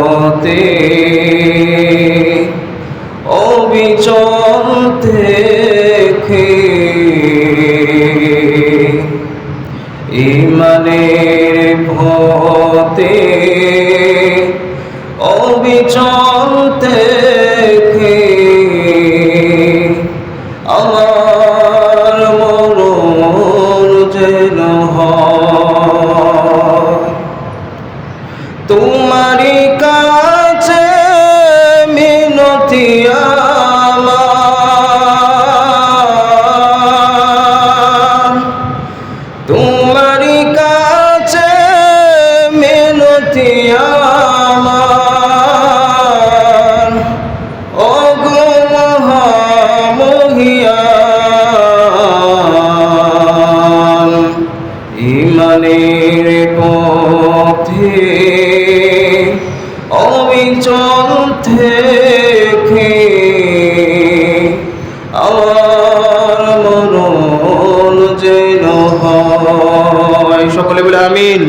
পথে অবিচল থেকে ইমানের ভতে অবিচল থেকে আমার মরণ যেন হয়। তোমারি কাছে মিনতি তোমারি কাছে মিনতি আমার। অগুমহামহিয়ান ইমানের পথে অবিচল থেকে আমার মরণ যেন হয়। সকলে বলে আমিন।